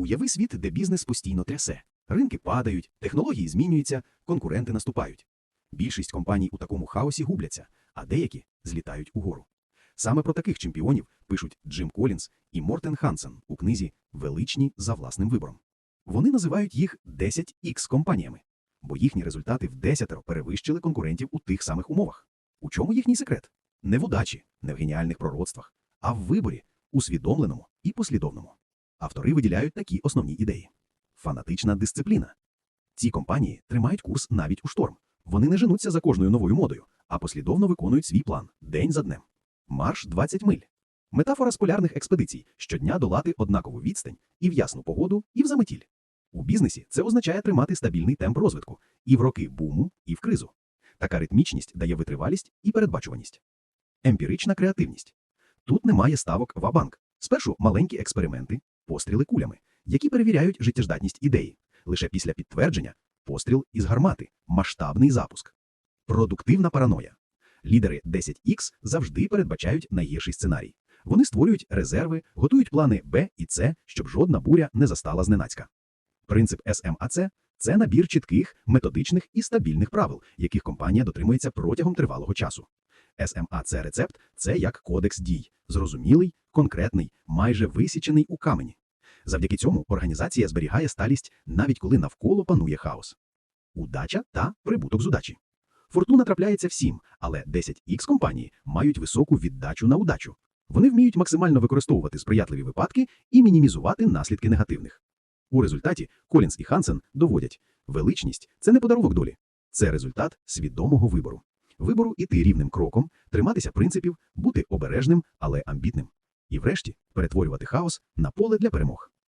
Уяви світ, де бізнес постійно трясе. Ринки падають, технології змінюються, конкуренти наступають. Більшість компаній у такому хаосі губляться, а деякі злітають угору. Саме про таких чемпіонів пишуть Джим Колінс і Мортен Хансен у книзі Величні за власним вибором. Вони називають їх 10X компаніями, бо їхні результати в десятеро перевищили конкурентів у тих самих умовах. У чому їхній секрет? Не в удачі, не в геніальних пророцтвах, а в виборі, усвідомленому і послідовному. Автори виділяють такі основні ідеї: фанатична дисципліна. Ці компанії тримають курс навіть у шторм. Вони не женуться за кожною новою модою, а послідовно виконують свій план день за днем. Марш 20 миль. Метафора з полярних експедицій щодня долати однакову відстань і в ясну погоду, і в заметіль. У бізнесі це означає тримати стабільний темп розвитку і в роки буму, і в кризу. Така ритмічність дає витривалість і передбачуваність. Емпірична креативність. Тут немає ставок ва-банк. Спершу маленькі експерименти, постріли кулями, які перевіряють життєздатність ідеї. Лише після підтвердження постріл із гармати, масштабний запуск. Продуктивна параноя. Лідери 10X завжди передбачають найгірший сценарій. Вони створюють резерви, готують плани Б і С, щоб жодна буря не застала зненацька. Принцип СМАЦ – це набір чітких, методичних і стабільних правил, яких компанія дотримується протягом тривалого часу. СМАЦ рецепт це як кодекс дій, зрозумілий, конкретний, майже висічений у камені. Завдяки цьому організація зберігає сталість навіть коли навколо панує хаос. Удача та прибуток з удачі. Фортуна трапляється всім, але 10X компанії мають високу віддачу на удачу. Вони вміють максимально використовувати сприятливі випадки і мінімізувати наслідки негативних. У результаті Колінс і Хансен доводять, величність це не подарунок долі, це результат свідомого вибору. Вибору іти рівним кроком, триматися принципів, бути обережним, але амбітним. І врешті перетворювати хаос на поле для перемог.